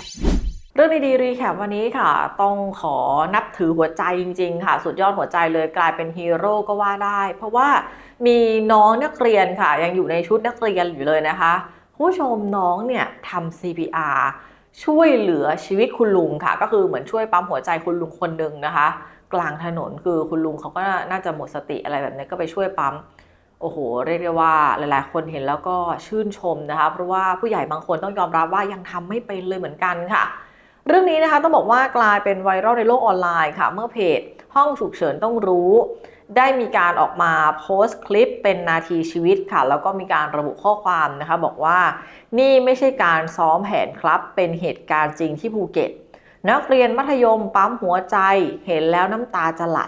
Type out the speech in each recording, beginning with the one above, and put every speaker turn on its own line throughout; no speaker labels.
ป
เรื่องดีๆรีแคปวันนี้ค่ะ ต้องขอนับถือหัวใจจริง ๆ ค่ะ สุดยอดหัวใจเลยกลายเป็นฮีโร่ก็ว่าได้ เพราะว่ามีน้องนักเรียนค่ะ ยังอยู่ในชุดนักเรียนอยู่เลยนะคะผู้ชมน้องเนี่ยทำ CPR ช่วยเหลือชีวิตคุณลุงค่ะ ก็คือเหมือนช่วยปั๊มหัวใจคุณลุงคนหนึ่งนะคะ กลางถนนคือคุณลุงเขาก็น่าจะหมดสติอะไรแบบนี้ก็ไปช่วยปั๊ม โอ้โห เรียกได้ว่าหลายๆ คนเห็นแล้วก็ชื่นชมนะคะ เพราะว่าผู้ใหญ่บางคนต้องยอมรับว่ายังทำไม่เป็นเลยเหมือนกันค่ะ เรื่องนี้นะคะต้องบอกว่ากลายเป็นไวรัลในโลกออนไลน์ค่ะ เมื่อเพจ ห้องฉุกเฉินต้องรู้ ได้มีการออกมาโพสต์คลิปเป็นนาทีชีวิตค่ะ แล้วก็มีการระบุข้อความนะคะ บอกว่านี่ไม่ใช่การซ้อมแผนครับ เป็นเหตุการณ์จริงที่ภูเก็ต นักเรียนมัธยมปั๊มหัวใจเห็นแล้วน้ำตาจะไหล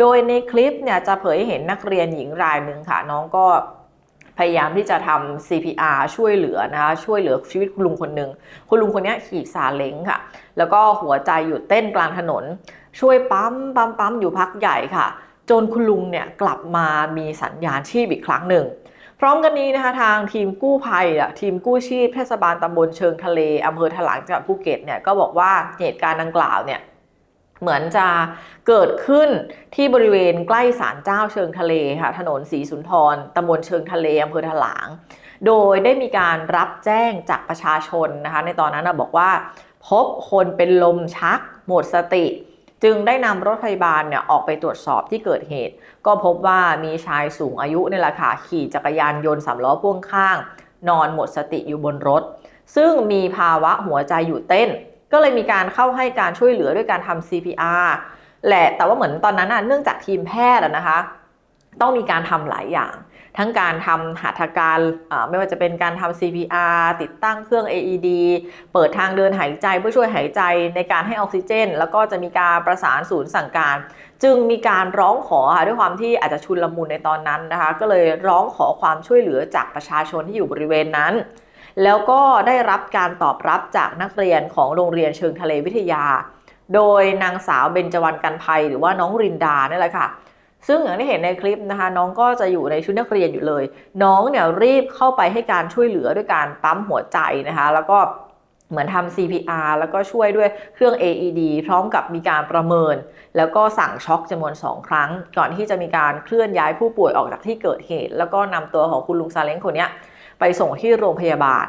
โดยในคลิปเนี่ยจะเผยให้เห็นนักเรียนหญิงรายหนึ่งค่ะ น้องก็พยายามที่จะทำ CPR ช่วยเหลือนะคะช่วยเหลือชีวิตคุณลุงคนหนึ่งคุณลุงคนนี้ขี่ซาเล้งค่ะ แล้วก็หัวใจหยุดเต้นกลางถนน ช่วยปั๊มปั๊มปั๊มอยู่พักใหญ่ค่ะ จนคุณลุงเนี่ยกลับมามีสัญญาณชีพอีกครั้งหนึ่ง พร้อมกันนี้นะคะทางทีมกู้ภัยอะทีมกู้ชีพเทศบาลตำบลเชิงทะเลอำเภอถลางจังหวัดภูเก็ตเนี่ยก็บอกว่าเหตุการณ์ดังกล่าวเนี่ย เหมือนจะเกิดขึ้นที่บริเวณใกล้ศาลเจ้าเชิงทะเลค่ะ ถนนศรีสุนทรตำบลเชิงทะเลอำเภอถลาง โดยได้มีการรับแจ้งจากประชาชนนะคะ ในตอนนั้นนะบอกว่า พบคนเป็นลมชัก หมดสติ จึงได้นำรถพยาบาลเนี่ยออกไปตรวจสอบที่เกิดเหตุ ก็พบว่ามีชายสูงอายุในแหละค่ะขี่จักรยานยนต์สามล้อพ่วงข้าง นอนหมดสติอยู่บนรถ ซึ่งมีภาวะหัวใจหยุดเต้น ก็เลยมีการเข้าให้การช่วยเหลือด้วยการทำ CPR แหละแต่ว่าเหมือนตอนนั้นน่ะเนื่องจากทีมแพทย์นะคะ ต้องมีการทำหลายอย่าง ทั้งการทำหัตถการไม่ว่าจะเป็นการทำ CPR ติดตั้งเครื่อง AED เปิดทางเดินหายใจเพื่อช่วยหายใจในการให้ออกซิเจน แล้วก็จะมีการประสานศูนย์สั่งการ จึงมีการร้องขอค่ะด้วยความที่อาจจะชุนลมุนในตอนนั้นนะคะ ก็เลยร้องขอความช่วยเหลือจากประชาชนที่อยู่บริเวณนั้น แล้วก็ได้รับการตอบรับจากนักเรียนของโรงเรียนเชิงทะเลวิทยา โดยนางสาวเบญจวรรณกันภัยหรือว่าน้องรินดานี่แหละค่ะ ซึ่งอย่างที่เห็นในคลิปนะคะ น้องก็จะอยู่ในชุดนักเรียนอยู่เลย น้องเนี่ยรีบเข้าไปให้การช่วยเหลือด้วยการปั๊มหัวใจนะคะ แล้วก็เหมือนทำ CPR แล้วก็ช่วยด้วยเครื่อง AED พร้อมกับมีการประเมิน แล้วก็สั่งช็อคจำนวน 2 ครั้ง ก่อนที่จะมีการเคลื่อนย้ายผู้ป่วยออกจากที่เกิดเหตุ แล้วก็นำตัวของคุณลุงซาเล้งคนนี้ ไปส่งที่โรงพยาบาล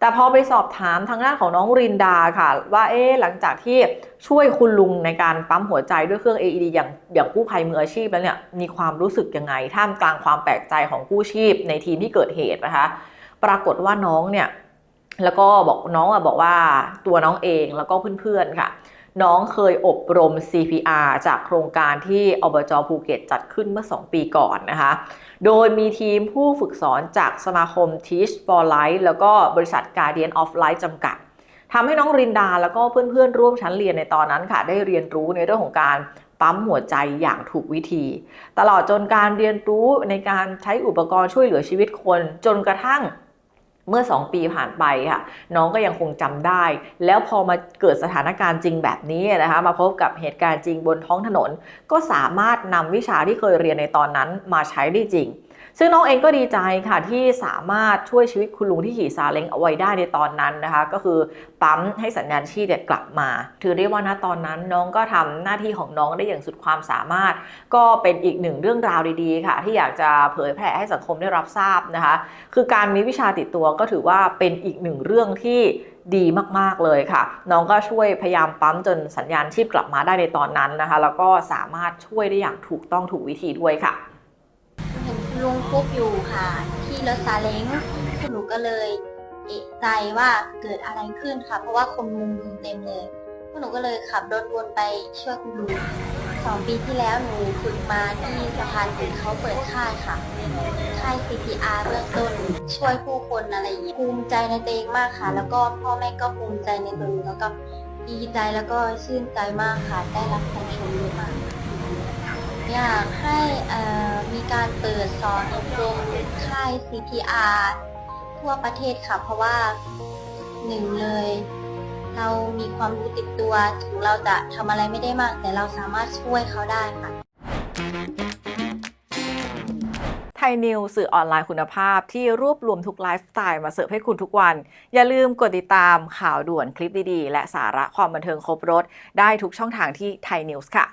แต่พอไปสอบถามทางด้านของน้องรินดาค่ะ ว่าเอ๊ะหลังจากที่ช่วยคุณลุงในการปั๊มหัวใจด้วยเครื่อง AED อย่างอย่างกู้ภัยมืออาชีพแล้วเนี่ยมีความรู้สึกยังไง ท่ามกลางความแปลกใจของกู้ชีพในทีมที่เกิดเหตุนะคะ ปรากฏว่าน้องเนี่ยแล้วก็บอกน้องอะบอกว่าตัวน้องเองแล้วก็เพื่อนๆค่ะ น้องเคยอบรม CPR จากโครงการที่อบจภูเก็ตจัดขึ้นเมื่อ 2 ปีก่อนนะคะ โดยมีทีมผู้ฝึกสอนจากสมาคม Teach for Life แล้วก็บริษัท Guardian of Life จำกัดทำให้น้องรินดาแล้วก็เพื่อนๆ ร่วมชั้นเรียนในตอนนั้นค่ะ ได้เรียนรู้ในเรื่องของการปั๊มหัวใจอย่างถูกวิธี ตลอดจนการเรียนรู้ในการใช้อุปกรณ์ช่วยเหลือชีวิตคน จนกระทั่ง เมื่อ 2 ปีผ่านไปค่ะ น้องก็ยังคงจำได้ แล้วพอมาเกิดสถานการณ์จริงแบบนี้นะคะมาพบกับเหตุการณ์จริงบนท้องถนน ก็สามารถนำวิชาที่เคยเรียนในตอนนั้นมาใช้ได้จริง ซึ่งน้องเองก็ดีใจค่ะที่สามารถช่วยชีวิตคุณลุงที่ขี่ซาเล้งเอาไว้ได้ในตอนนั้นนะคะ ก็คือปั๊มให้สัญญาณชีพกลับมา ถือได้ว่าณตอนนั้นน้องก็ทำหน้าที่ของน้องได้อย่างสุดความสามารถ ก็เป็นอีกหนึ่งเรื่องราวดีๆ ค่ะ ที่อยากจะเผยแผ่ให้สังคมได้รับทราบนะคะ คือการมีวิชาติดตัวก็ถือว่าเป็นอีกหนึ่งเรื่องที่ดีมากๆเลยค่ะ น้องก็ช่วยพยายามปั๊มจนสัญญาณชีพกลับมาได้ในตอนนั้นนะคะ แล้วก็สามารถช่วยได้อย่างถูกต้องถูกวิธีด้วยค่ะ
ฟุบอยู่ค่ะ ที่รถซาเล้งหนูก็เลยเอะใจว่าเกิดอะไรขึ้นค่ะ เพราะว่าคนมุงดูเต็มเลยคุณหนูก็เลยขับรถวนไปช่วยคุณลุงสองปีที่แล้วหนูฝึกมาที่สะพานหินเขาเปิดค่ายค่ะค่าย CPR เบื้องต้นช่วยผู้คนอะไรอย่างเงี้ยภูมิใจในตัวเองมากค่ะ แล้วก็พ่อแม่ก็ภูมิใจในตัวหนูแล้วก็ดีใจแล้วก็ชื่นใจมากค่ะ ได้รับคำชมเยอะมาก อยากให้มีการเปิดสอนอบรมค่าย CPR ทั่วประเทศค่ะ เพราะว่าหนึ่งเลย เรามีความรู้ติดตัว ถึงเราจะทำอะไรไม่ได้มาก แต่เราสามารถช่วยเขาได้ค่ะไท
ยนิวสื่อออนไลน์คุณภาพที่รวบรวมทุกไลฟ์สไตล์มาเสิร์ฟให้คุณทุกวัน อย่าลืมกดติดตามข่าวด่วนคลิปดีๆ และสาระความบันเทิงครบรถ ได้ทุกช่องทางที่ไทยนิวส์ค่ะ